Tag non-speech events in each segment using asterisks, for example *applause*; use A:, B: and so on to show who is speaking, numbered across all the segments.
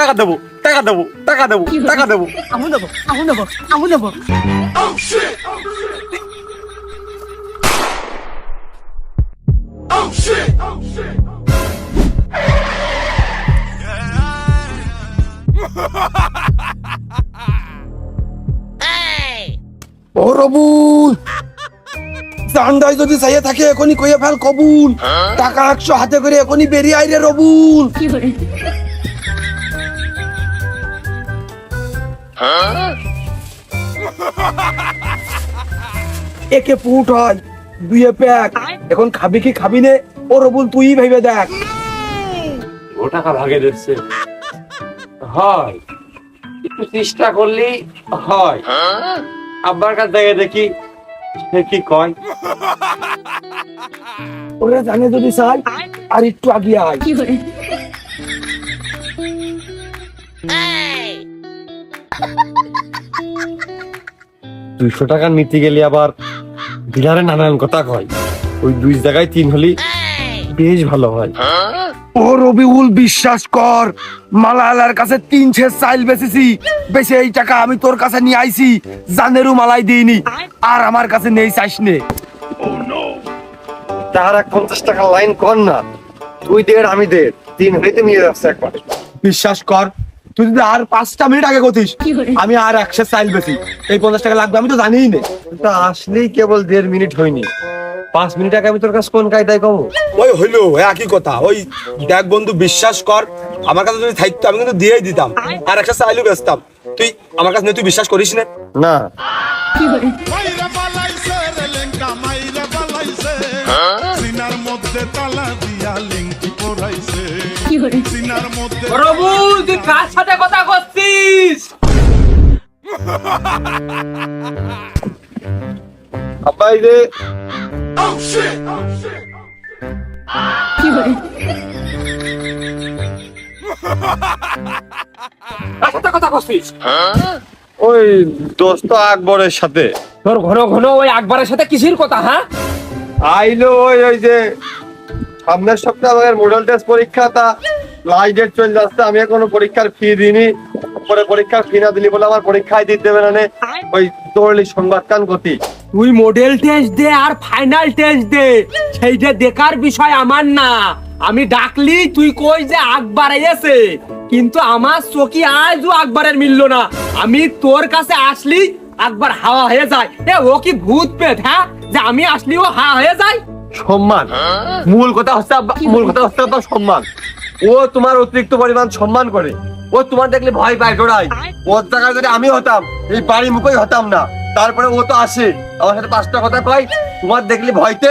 A: টাকা দেবো টাকা দেবো টাকা দেবো টাকা দেবো।
B: আমু নেব আমু নেব আমু
A: ও রবুল যদি চাইয়ে থাকে এখনই কইয়ে ফেল কবুল। টাকা একশো হাতে করে এখনই বেরিয়ে আইরে রবুল। *laughs* একে পুট হয় দুইয়ে প্যাক। এখন খাবি কি খাবি নে? ও রবুল তুই ভেবে দেখ।
C: ও টাকা ভাগে দিচ্ছে। হয়। একটু চেষ্টা করলেই হয়। আব্বার কাছ থেকে দেখি সে কি কয়?
A: ওরে জানে যদি চাই আর একটু আগিয়ে আয়।
C: দুইশো টাকা নিতে গেলে আবার ডিলারে নানান কথা কয়। ওই দুই জায়গায় তিন হলি বেশ ভালো হয়।
A: ও রবিউল বিশ্বাস কর মালালার কাছে তিন ছে চাইল বেচেছি। বেশি এই টাকা আমি তোর কাছে নিয়ে আইছি জানেরও মালাই দিইনি। আর আমার কাছে নেই চাইস নে।
C: তার এক পঞ্চাশ টাকা লাইন কর না। তুই দেড় আমি দেড়। তিন হইতে নিয়ে যাচ্ছে একবার।
A: বিশ্বাস কর তুই যদি আর পাঁচটা মিনিট আগে আমি আর একশো চাইল বেশি। এই পঞ্চাশ টাকা লাগবে আমি তো জানিই নে।
C: তা আসলেই কেবল দেড় মিনিট হয়নি। পাঁচ মিনিট আগে আমি তোর কাছে কোন কায়দায় কমো
A: ওই হইল একই কথা। ওই দেখ বন্ধু বিশ্বাস কর আমার কাছে যদি থাকতো আমি কিন্তু দিয়েই দিতাম। আর একশো চাইলও বেচতাম। তুই আমার কাছে নিয়ে তুই বিশ্বাস করিস না?
C: না।
D: মধ্যে তালা দিয়া লিঙ্কি সিনার মধ্যে
B: রবুল তুই কার সাথে করছিস? কথা করছিস?
C: ওই দোস্ত আকবরের সাথে।
B: তোর ঘন ঘন ওই আকবরের সাথে কিসির কথা হ্যাঁ?
C: আইলো ওই ওই যে সামনের সপ্তাহে আমাদের মডেল টেস্ট পরীক্ষা তা লাস্ট ডেট চলে যাচ্ছে। আমি এখনও পরীক্ষার ফি দিইনি। পরে পরীক্ষার ফি না দিলি বলে আমার পরীক্ষায় দিতে দেবে না ওই তোরলি সংবাদ কান গতি।
B: তুই মডেল টেস্ট দে আর ফাইনাল টেস্ট দে। সেইটা দেখার বিষয় আমার না। আমি ডাকলি তুই কই যে আকবর এসে কিন্তু আমার চকি আজও আকবরের মিললো না। আমি তোর কাছে আসলি আকবর হাওয়া হয়ে যায়। এ ও কি ভূত পেট হ্যাঁ? যে আমি আসলি ও হাওয়া হয়ে যায়?
C: সম্মান। মূল কথা হচ্ছে মূল কথা হচ্ছে আব্বা সম্মান। ও তোমার অতিরিক্ত পরিমাণ সম্মান করে। ও তোমার দেখলে ভয় পায় ডোরাই ওর জায়গায় যদি আমি হতাম এই বাড়ি মুখই হতাম না। তারপরে ও তো আসে। আমার সাথে পাঁচটা কথা কয় তোমার দেখলে ভয়তে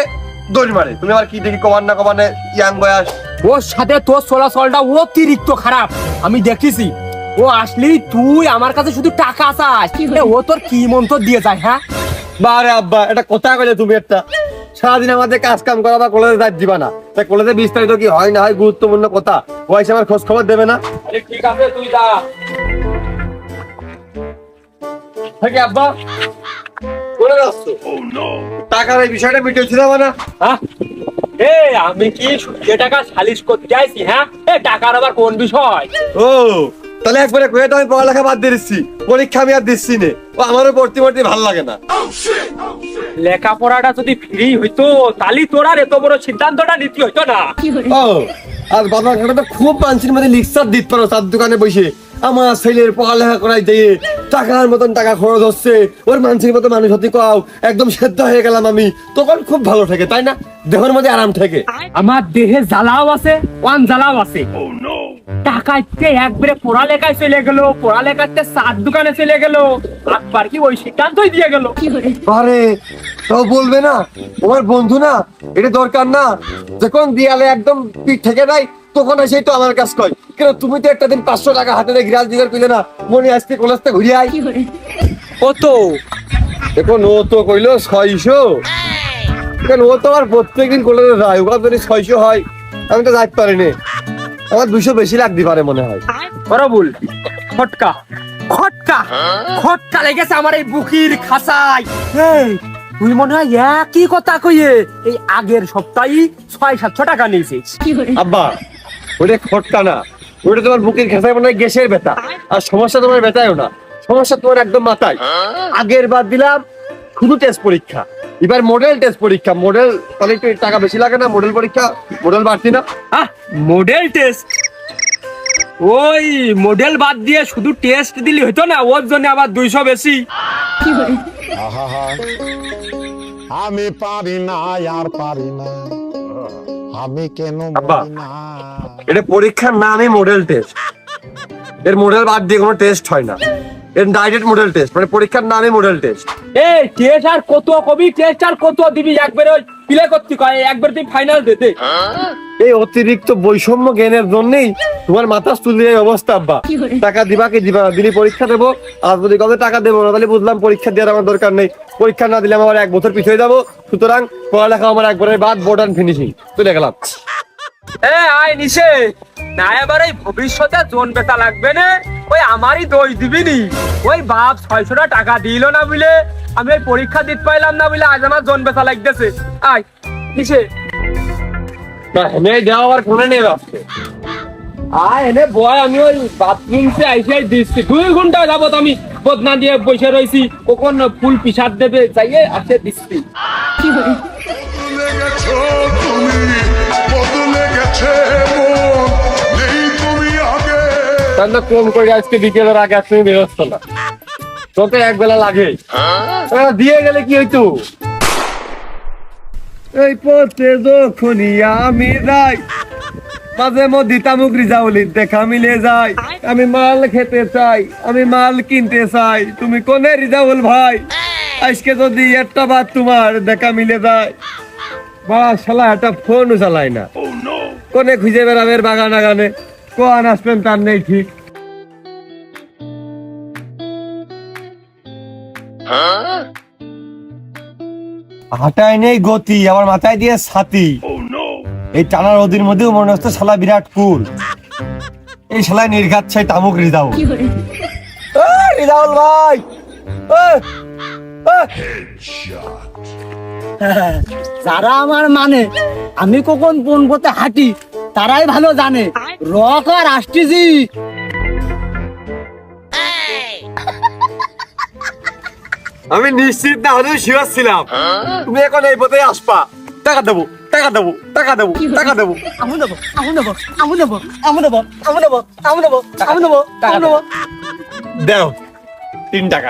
C: দড়ি মারে। তুমি আবার কি দেখি কমান না কমানে ইয়াং বয়স?
B: ওর সাথে তোর চলাচলটা অতিরিক্ত খারাপ। আমি দেখেছি। ও আসলি তুই আমার কাছে শুধু টাকা চাস। ও তোর কি মন্ত্র দিয়ে যায় হ্যাঁ?
C: বারে আব্বা এটা কথা কইলে তুমি একটা। সারাদিন আমাদের কাজ কাম করা বা কলেজে যাই দিবা না। তাই কলেজে বিস্তারিত কি হয় না হয় গুরুত্বপূর্ণ কথা ও এসে আমার খোঁজ খবর দেবে না?
B: ঠিক আছে তুই যা।
C: থাকে আব্বা? কোনে যাচ্ছ টাকার এই বিষয়টা মিটেছিল না
B: হ্যাঁ? এ আমি কি যে টাকা সালিশ করতে চাইছি হ্যাঁ? এ টাকার আবার কোন বিষয়?
C: ও তাহলে একবারে কয়ে তো আমি পড়ালেখা বাদ দিয়ে দিচ্ছি। পরীক্ষা আমি আর দিচ্ছি নে। ও আমারও পড়তে পড়তে ভালো লাগে না।
B: লেখাপড়াটা যদি ফ্রি হইতো তাহলে তোর আর এত বড় সিদ্ধান্তটা নিতে হইতো না।
C: ও আর বাবা খুব মানসির মধ্যে লিক্সার দিতে পারো তার দোকানে বসে। আমার ছেলের পড়ালেখা করাই দিয়ে টাকার মতন টাকা খরচ হচ্ছে। ওর মানসির মতো মানুষ হতে কও একদম সেদ্ধ হয়ে গেলাম আমি। তখন খুব ভালো থাকে তাই না? দেহের মধ্যে আরাম থাকে।
B: আমার দেহে জ্বালাও আছে ওয়ান জ্বালাও আছে টাকাইতে একবারে পড়ালেখায় চলে গেল পড়ালেখাতে চার দোকানে চলে গেল আকবার কি ওই সিদ্ধান্তই দিয়ে গেল?
C: আরে তাও বলবে না? তোমার বন্ধু না? এটা দরকার না? যখন দিয়ালে একদম পিঠ থেকে দেয় তখন এসেই তো আমার কাছ কয়। কেন তুমি তো একটা দিন পাঁচশো টাকা হাতে দিয়ে গ্রাস দিগার কইলে না মনে আজকে কলেজটা ঘুরে আই
B: কত?
C: এখন ও তো কইলো ছয়শো। কেন ও তো আমার প্রত্যেকদিন কলেজে যায় ওখানে যদি ছয়শো হয় আমি তো যাইতে পারিনি। আমার দুশো বেশি লাগতে পারে মনে হয়।
B: বরাবুল খটকা। খটকা। খটকা লেগেছে আমার এই বুকির খাসায় তুই মনে হয় একই কথা কইয়ে এই আগের সপ্তাহে ছয় সাতশো টাকা নিয়েছিস
C: আব্বা ওটা খটকা না। ওটা তোমার বুকের ঘেঁষায় মনে হয় গ্যাসের ব্যথা। আর সমস্যা তোমার ব্যথায়ও না। সমস্যা তোমার একদম মাথায়। আগের বার দিলাম শুধু টেস্ট পরীক্ষা। এবার মডেল টেস্ট পরীক্ষা। মডেল তাহলে একটু টাকা বেশি লাগে না? মডেল পরীক্ষা মডেল বাড়তি না?
B: আহ মডেল টেস্ট ওই মডেল বাদ দিয়ে শুধু টেস্ট দিলি হতো না? ওর জন্য আবার দুইশো বেশি।
D: আমি পারি না আর পারি না। আমি কেন না?
C: এটা পরীক্ষার নামই মডেল টেস্ট এর মডেল বাদ দিয়ে কোনো টেস্ট হয় না। এর ডাইরেক্ট মডেল টেস্ট মানে পরীক্ষার নামই মডেল টেস্ট
B: এই টেস্ট আর কত কবি টেস্ট আর কত দিবি? একবার ওই প্লে করতে কয় একবার তুই ফাইনাল দে দে।
C: এই অতিরিক্ত বৈষম্য জ্ঞানের জন্যই তোমার মাথা চুলি এই অবস্থা আব্বা। টাকা দিবা কি দিবা না? দিলি পরীক্ষা দেবো আর যদি কত টাকা দেবো না তাহলে বুঝলাম পরীক্ষা দেওয়ার আমার দরকার নেই। পরীক্ষা না দিলে আমার এক বছর পিছিয়ে যাব। সুতরাং পড়ালেখা আমার একবারের বাদ বোর্ড অ্যান্ড ফিনিশিং চলে গেলাম।
B: এ আয় নিশে না এবার এই ভবিষ্যতে জোন বেতা লাগবে না? ওই আমারই দোষ দিবি নি ওই বাপ ছয়শোটা টাকা দিল না বলে। আমি ওই পরীক্ষা দিতে পাইলাম না বলে আজ আমার জোন বেতা লাগতেছে। আয়
C: কোনে নেই
B: আয় এনে বয় আমি ওই বাথরুম সে আইসে দিচ্ছি। দুই ঘণ্টা যাবত আমি বদনা দিয়ে বসে রয়েছি কখন ফুল পিসার দেবে যাইয়ে আসে দিচ্ছি।
C: তাহলে কম করে আজকে বিকেলের আগে আর তুমি বেরোচ্ছ না। তোকে এক বেলা লাগে। দিয়ে গেলে কি হইতো? এই পথে যখনই আমি যাই মাঝে মধ্যে তামুক রিজাউলির দেখা মিলে যায়। আমি মাল খেতে চাই আমি মাল কিনতে চাই। তুমি কোনে রিজাউল ভাই আজকে যদি একটা বার তোমার দেখা মিলে যায়। বা শালা একটা ফোনও চালায় না। কোনে খুঁজে বেড়াবের বাগান আগানে? কোন আসবেন তার নেই ঠিক। হাঁটায় নেই গতি আমার মাথায় দিয়ে ছাতি। এই টানার নদীর মধ্যেও মনে হচ্ছে শালা বিরাট কুল। এই শালায় নির্ঘাত ছাই তামুক রিদাউল। রিদাউল ভাই! এই, এই।
E: যারা আমার মানে আমি কখন কোন পথে হাঁটি তারাই ভালো জানে। রক আর আস্টিজি
C: আমি নিশ্চিত না হলেও শিওর ছিলাম। তুমি এখন এই পথে আসবা। টাকা দেবো টাকা দেবো টাকা দেবো টাকা দেবো।
E: আমি দেবো আমি দেবো আমি দেবো আমি দেবো আমি দেবো আমি দেবো আমি দেবো টাকা দেবো।
C: দেও তিন টাকা।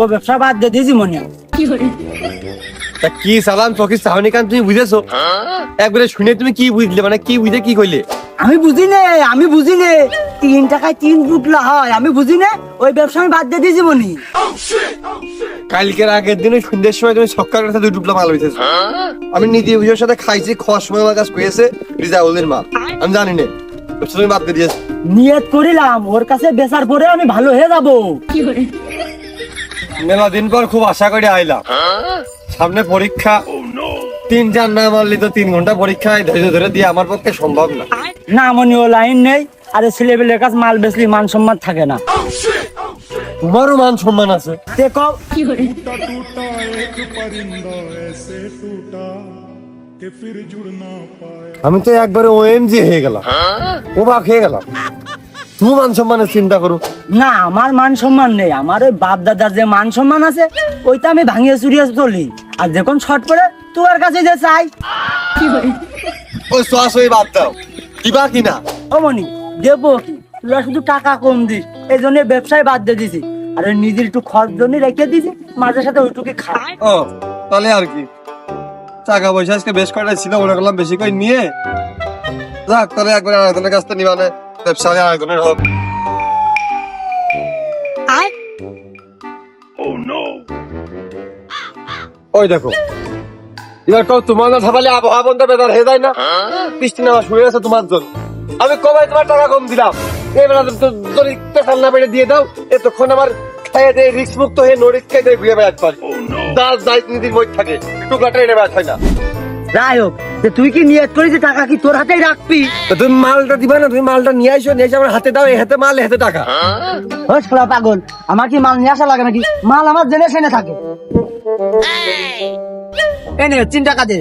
E: ও ব্যবসা বাদ দিয়ে দিয়েছি মনে কি করে
C: তা কি সালাম চকি সাহনি কান তুমি বুঝেছ? একবারে শুনে তুমি কি বুঝলে? মানে কি বুঝে কি কইলে?
E: আমি বুঝি নে আমি বুঝি নে তিন টাকায় তিন বুটলা হয় আমি বুঝি নে ওই ব্যবসা আমি বাদ দিয়ে দিয়েছি মনি।
C: কালকের আগের দিন সন্ধ্যের সময় তুমি সকাল কাছে দুই টুকলা মাল হইতেছো আমি নীতি অভিযোগের সাথে খাইছি খাওয়ার সময় আমার কাছে পেয়েছে রিজাউলের মাল। আমি জানি না তুমি বাদ দিয়ে দিয়েছ।
E: নিয়ত করিলাম ওর কাছে বেচার পরে আমি ভালো হয়ে যাব।
C: মেলা দিন পর খুব আশা করে আইলাম। সামনে পরীক্ষা। তিন চার না মারলি তো তিন ঘণ্টা পরীক্ষায় ধৈর্য ধরে দিয়ে আমার পক্ষে সম্ভব না।
E: না আমিও লাইন নেই। আর ছেলেপেলের কাছে মাল বেচলি মান সম্মান থাকে না।
C: তোমারও মান সম্মান আছে। আমি তো একবারে ওএমজি হয়ে গেলাম। হ্যাঁ? উভা খেয়ে গেলাম। তুমি মান সম্মানের চিন্তা করো।
E: না আমার মান সম্মান নেই। আমার ওই বাপ দাদার যে মান সম্মান আছে ওইটা আমি ভাঙিয়ে চুরিয়ে চলি। আর যখন শর্ট করে তোমার কাছে যে চাই।
C: ওই সস ওই বাদ দাও। দিবা কি না?
E: অমনি দেবো কি? তোরা শুধু টাকা কম দিস। এই জন্য ব্যবসায় বাদ দিয়ে দিছি। আর ওই নিজের একটু খরচ জন্য রেখে দিছি মাঝে সাথে ওইটুকু খা।
C: ও তাহলে আর কি? টাকা পয়সা আজকে বেশ কয়টা ছিল মনে করলাম বেশি করে নিয়ে। যাক তাহলে একবার আরেকজনের কাছ থেকে নিবানে ব্যবসা হলে আরেকজনের হোক ওই দেখো। এবার কও তোমার না আবহাওয়া বন্ধ বেদার হয়ে যায় না? বৃষ্টি নামা শুয়ে আছে তোমার জন্য। আমি কবে তোমার টাকা কম দিলাম। এবার যদি পেশাল না বেড়ে দিয়ে দাও এতক্ষণ আমার খাইয়ে দিয়ে রিক্স মুক্ত হয়ে খেয়ে দিয়ে ঘুরে বেড়াতে পারি। দাস দায়িত্ব নীতির বই থাকে। টুকরাটা এনে বেড়াতে হয় না।
E: যাই হোক যে তুই কি নিয়ত করিস যে টাকা? কি তোর হাতেই রাখবি?
C: তো তুমি মালটা দিবা না তুমি মালটা নিয়ে আসো নিয়ে এসে আমার হাতে দাও এই হাতে মাল এই হাতে টাকা।
E: ও শালা পাগল আমার কি মাল নিয়ে আসা লাগে নাকি? মাল আমার জেনে শুনে থাকে। এনে তিন টাকা দে।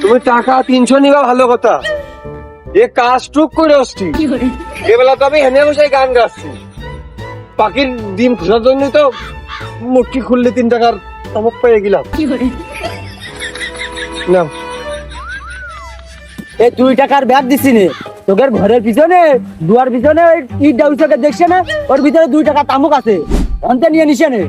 C: তুমি টাকা তিনশো নিবা ভালো কথা। এ কাজ টুক করে আসছি এবেলা তো আমি হেনে বসে গান গাচ্ছি। পাখির ডিম খোঁজার জন্য তো মুটকি খুললে তিন টাকার চমক পেয়ে গেলাম। না
E: এই দুই টাকার ব্যাগ দিছি নে। তোদের ঘরের পিছনে দুয়ার পিছনে ওই ইট ডাউসকে দেখছে না? ওর ভিতরে দুই টাকা তামুক আছে। অন্তে নিয়ে নিছে নে।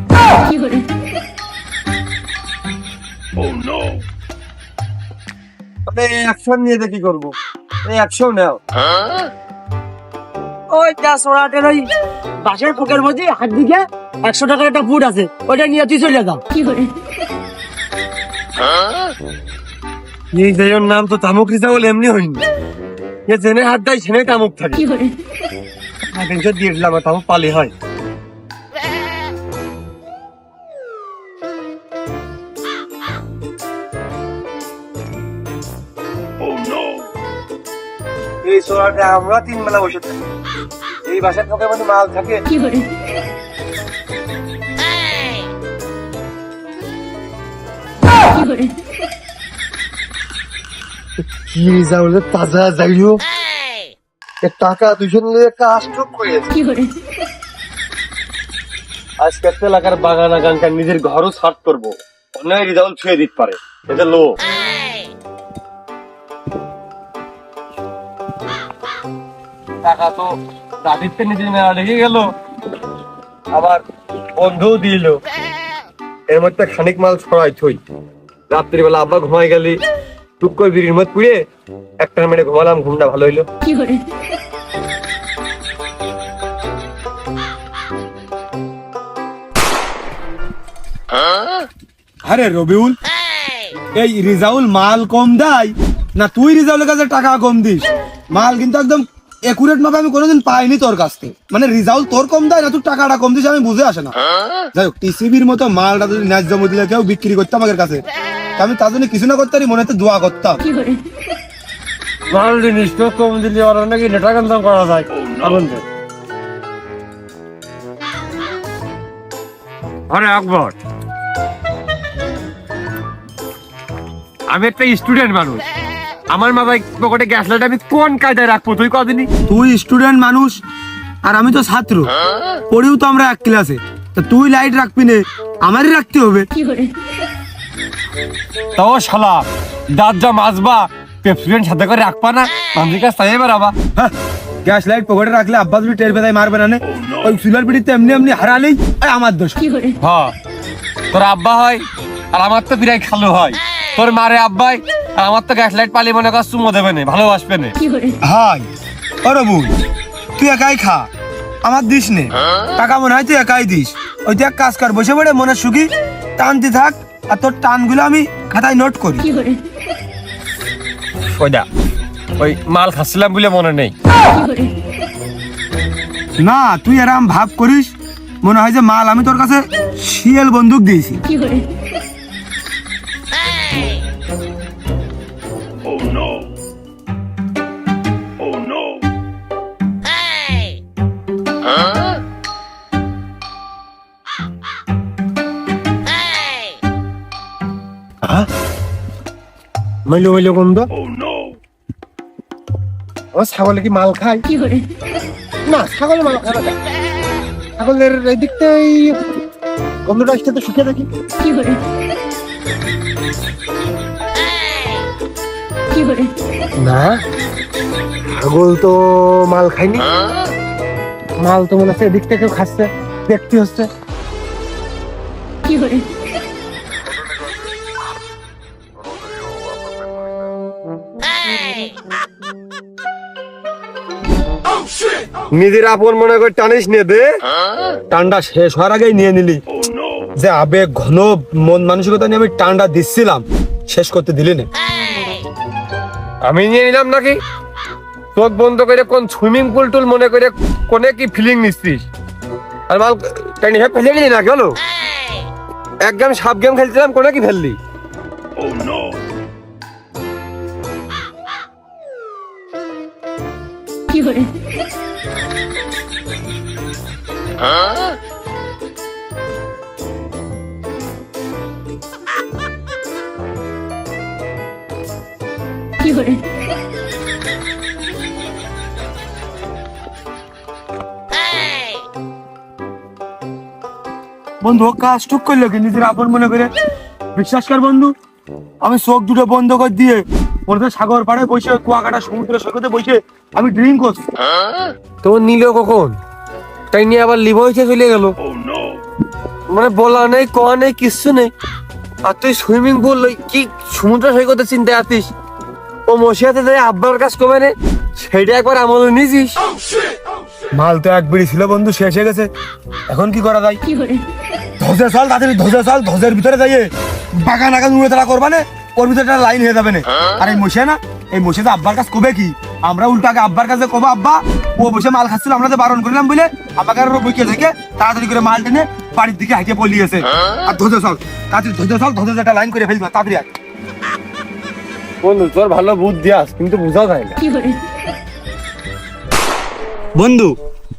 C: মানে অ্যাকশন নিয়ে দেখি করব? এই অ্যাকশন নাও।
E: ওই সোনাটের ওই বাসের ফুকের মধ্যে হাত দিকে একশো টাকার একটা ফুট আছে ওইটা নিয়ে তুই চলে যাও
C: নিজের নাম তো তামুক রিজাউল এমনি হয়নি। যে জেনে হাত দেয় সেনে তামুক থাকে। দিয়ে দিলাম তামুক পালে হয়। আমরা তিন বেলা বসে থাকি। এই বাসার মানে মাল থাকে। কি রিজাউল তাজা যাইও টাকা দুজন মিলে একটা আষ্টক করেছে। আজকে একটা এলাকার বাগান আগানকার নিজের ঘরও ছাট করব। অন্যায় রিজাউল ছুঁয়ে দিতে পারে। এটা লো টাকা তো দাদিতে নিজে নেওয়া লেগে গেল। আবার বন্ধুও দিল। এর মধ্যে খানিক মাল ছড়াই থই। রাত্রিবেলা আব্বা ঘুমাই গেলি টুক করে বিড়ির মধ্যে পুড়ে একটা মেরে ঘুমালাম ঘুমটা ভালো হইল।
A: আরে রবিউল এই রিজাউল মাল কম দেয় না তুই রিজাউলের কাছে টাকা কম দিস? মাল কিন্তু একদম একুরেট মাপে আমি কোনোদিন পাইনি তোর কাছ থেকে। মানে রিজাউল তোর কম দেয় না তুই টাকাটা কম দিস আমি বুঝে আসে না। যাই হোক টিসিবির মতো মালটা যদি ন্যায্য মূল্যে কেউ বিক্রি করতাম আমাদের কাছে আমি তার জন্য কিছু না করতে পারি মনে হতে দোয়া করতাম।
C: মাল জিনিস তো কম দিলে আর নাকি নেটা কান্দাম করা যায়। আনন্দে আরে আকবর। আমি একটা স্টুডেন্ট মানুষ। আমার মাথায় পকেটে গ্যাস লাইট আমি কোন কায়দায় রাখব? তুই কদিনই
A: তুই স্টুডেন্ট মানুষ আর আমি তো ছাত্র। পড়িও তো আমরা এক ক্লাসে তা তুই লাইট রাখবি নে আমারই রাখতে হবে।
C: তাও শালা দাঁত যা মাজবা পেপসুডেন্ট সাথে করে রাখবা না মান্দির কাছ তাই বেড়াবা।
A: হ্যাঁ, গ্যাস লাইট পকেটে রাখলে আব্বাস বি টের বেদায় মারবে না ওই চুলার পিড়িতে এমনি এমনি হারালেই আমার দোষ।
C: হ্যাঁ তোর আব্বা হয় আর আমার তো বিরাই খালু হয়। তোর মারে আব্বাই আমার তো গ্যাস লাইট পালি মনে কর চুমো দেবে না ভালোবাসবে না।
A: হাই তুই একাই খা আমার দিস নে। টাকা মনে হয় তুই একাই দিস। ওই তুই এক কাজ কর বসে পড়ে মনে সুখী টানতে থাক আর তোর টানগুলো আমি খাতায় নোট করি।
C: ওইটা ওই মাল খাচ্ছিলাম বলে মনে নেই।
A: না তুই এরম ভাব করিস মনে হয় যে মাল আমি তোর কাছে শিয়াল বন্দুক দিয়েছি।
C: মাইলো মাইলো গন্ধ। ও ছাগলে কি মাল খায়? না ছাগলে মাল খায় না। ছাগলের এই দিকটাই গন্ধটা আসতে তো শুকিয়ে দেখি। না ছাগল তো মাল খায়নি। মাল তো মনে হচ্ছে এদিক থেকে খাচ্ছে দেখতে হচ্ছে। নিজের আপন মনে করে টানিস নিয়ে দে। টান্ডা শেষ হওয়ার আগেই নিয়ে নিলি। যে আবেগ ঘন মন মানসিকতা নিয়ে আমি টান্ডা দিচ্ছিলাম শেষ করতে দিলি না। আমি নিয়ে নিলাম নাকি? চোখ বন্ধ করে কোন সুইমিং পুল টুল মনে করে কোনে কি ফিলিং নিচ্ছিস? আর মাল টাইনি সব ফেলে গেলি না কেন এক গেম সাপ গেম খেলছিলাম কোনে কি ফেললি?
A: বন্ধু কাজ টুক করল কি নিজের আপন মনে করে। বিশ্বাস কর বন্ধু, আমি চোখ দুটো বন্ধ করে দিয়ে ওদের সাগর পাড়ে বসে কুয়াকাটা সমুদ্র সৈকতে বসে আমি ড্রিঙ্ক করছি।
F: তোমার নিল কখন? তাই নিয়ে আবার লিভ হয়েছে চলে গেল। মানে বলা নেই কয়া নেই, কিচ্ছু নেই। আর তুই সুইমিং পুল কি সমুদ্র সৈকতে চিন্তা আছিস? ও মশিয়াতে যাই আব্বার কাজ কমে নে সেটা একবার আমল নিয়েছিস
A: মাল তো এক বিড়ি ছিল বন্ধু, শেষ হয়ে গেছে। এখন কি করা যায়? ধসে চল তাড়াতাড়ি ধসে চল, ধসের ভিতরে যাইয়ে বাগান আগান উড়ে তারা করবা না, ওর ভিতরে একটা লাইন হয়ে যাবে না। আর এই মশে না, এই মশে তো আব্বার কাজ কবে কি? আমরা উল্টাকে আব্বার কাছে কবে, আব্বা ও বসে মাল খাচ্ছিল আমরা তো বারণ করলাম বলে আব্বাকে আর বইকে থেকে তাড়াতাড়ি করে মাল টেনে বাড়ির দিকে পলিয়েছে আর ধসে চল তাড়াতাড়ি ধসে চল ধসে একটা লাইন করে ফেলবা তাড়াতাড়ি আয়।
F: বন্ধু তোর ভালো বুদ্ধি আস কিন্তু বোঝা যায় না।
G: বন্ধু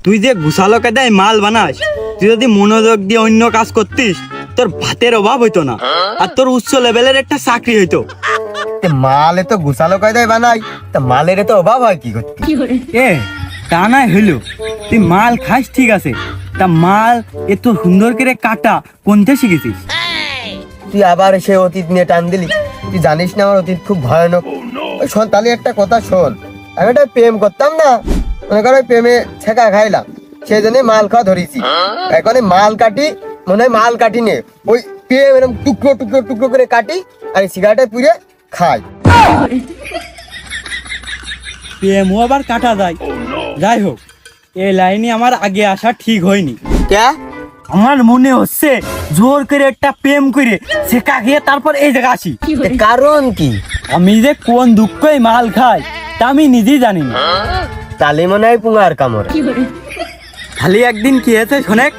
G: তুই যে ঘুষালো কাদায় মাল বানাস তুই যদি মনোযোগ দিয়ে অন্য কাজ করতিস তোর ভাতের অভাব হইতো না। আর তোর উচ্চ লেভেলের একটা চাকরি হইতো।
F: মালে তো গুছালো কায়দায় বানাই তা মালের তো অভাব হয় কি করতে?
G: এ তা নাই হইল তুই মাল খাস, ঠিক আছে। তা মাল এত সুন্দর করে কাটা কোনতে শিখেছিস?
F: তুই আবার সে অতীত নিয়ে টান দিলি। তুই জানিস না আমার অতীত খুব ভয়ানক। শোন, তাহলে একটা কথা শোন। আমি একটা প্রেম করতাম না? মনে করো প্রেমে ছেঁকা খাইলাম। সেই জন্য মাল খাওয়া ধরেছি। এখন মাল কাটি, মনে হয় মাল কাটি নে। ওই প্রেম এরকম টুকরো টুকরো টুকরো করে কাটি, আর সিগারেটে পুড়ে খাই।
G: প্রেমও আবার কাটা যায়। যাই হোক এই লাইনে আমার আগে আসা ঠিক হয়নি।
F: কে?
G: আমার মনে হচ্ছে জোর করে একটা প্রেম করে সে কাকিয়ে তারপর এই জায়গা আসি।
F: কারণ কি?
G: আমি যে কোন দুঃখই মাল খাই তা আমি নিজেই জানি না।
F: তালে মনে হয় পুঙার কামড়।
G: খালি একদিন কি হয়েছে শোনেক?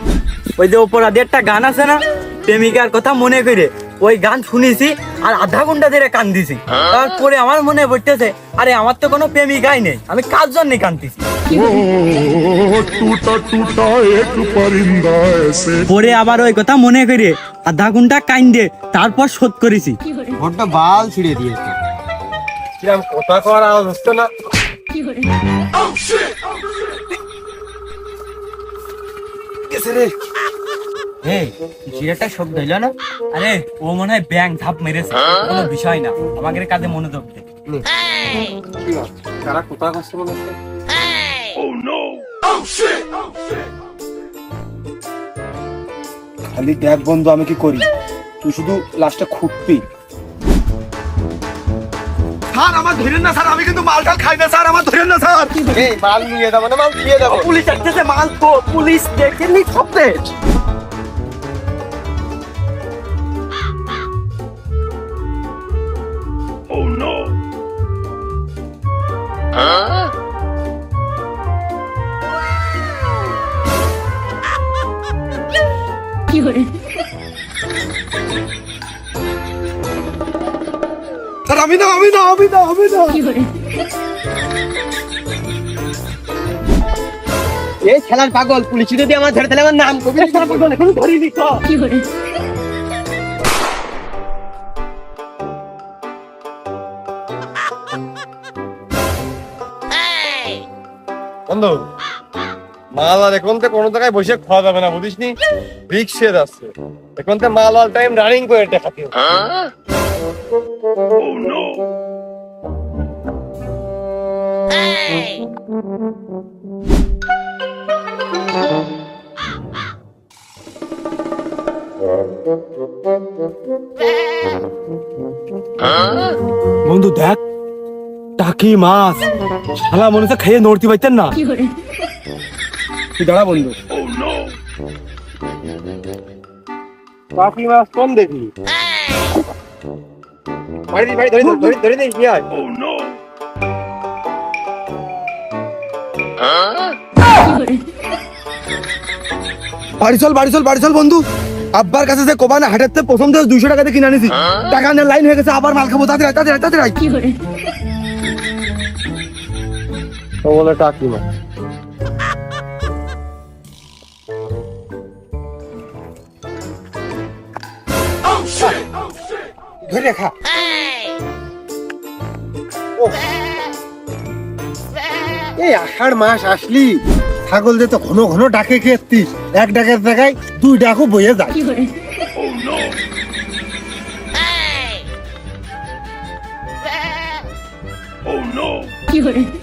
G: ওই যে অপরাধী একটা গান আছে না? প্রেমিকার কথা মনে করে ওই গান শুনেছি আর আধা ঘণ্টা ধরে কান্দিছি। হ্যাঁ? তারপরে আমার মনে পড়তেছে আরে আমার তো কোনো প্রেমিকাই নেই আমি কার জন্য কান্দিছি? পরে আবার ওই কথা মনে করে আধা ঘণ্টা কান্দে তারপর শোধ করেছি।
F: ঘণ্টা বাল ছিঁড়ে দিয়েছে। কথা কর আওয়াজ হচ্ছে না? Oh, oh, রে।
G: এই জিরাটা শোক দিল না? আরে ও মনে হয় ব্যাং ধাপ মেরেছে। কোনো বিষয় না আমাদের কাজে মনোযোগ দে।
F: তারা কথা করছে মনে হচ্ছে?
A: খালি দেখ বন্ধু আমি কি করি? তুই শুধু লাস্টে খুঁটবি। স্যার আমার ধরেন না স্যার আমি কিন্তু মালটাল খাই না স্যার আমার ধরেন না স্যার।
F: এই মাল নিয়ে যাব না মাল যাব।
G: পুলিশ আসতেছে মাল তো পুলিশ দেখেনি সব
A: স্যার আমি না আমি না আমি না আমি না।
F: এই খেলার পাগল পুলিশ যদি আমার ধরে তাহলে আমার নাম কবি?
G: ধরি দিত
F: বন্ধু এখন জায়গায় বসে খাওয়া যাবে না রিক্সে যাচ্ছে এখন তো মাল অল টাইম রানিং করে দেখাতে
A: বন্ধু, দেখ টাকি মাছ। শালা মনে হচ্ছে খেয়ে নড়তে পারতেন না। তুই দাঁড়া বন্ধু।
F: টাকি মাছ কম দেখলি। বাড়ি দিই, বাড়ি ধরে ধরে ধরে ধরে দিই নিয়ে আয়।
A: বাড়ি চল বাড়ি চল বাড়ি চল বন্ধু। আব্বার কাছে যে কোবানে হাটেতে প্রথম থেকে দুইশো টাকাতে কিনে আনিছি। টাকা নিয়ে লাইন হয়ে গেছে আবার মাল খাব তাদের তাদের তাদের
F: তো বলে টাকি মাছ
A: ধরে খা। ও
H: এই আষাঢ় মাস আসলি ছাগল যে তো ঘন ঘন ডাকে খেতিস এক ডাকের জায়গায় দুই ডাকও বয়ে যায়।
I: কি hore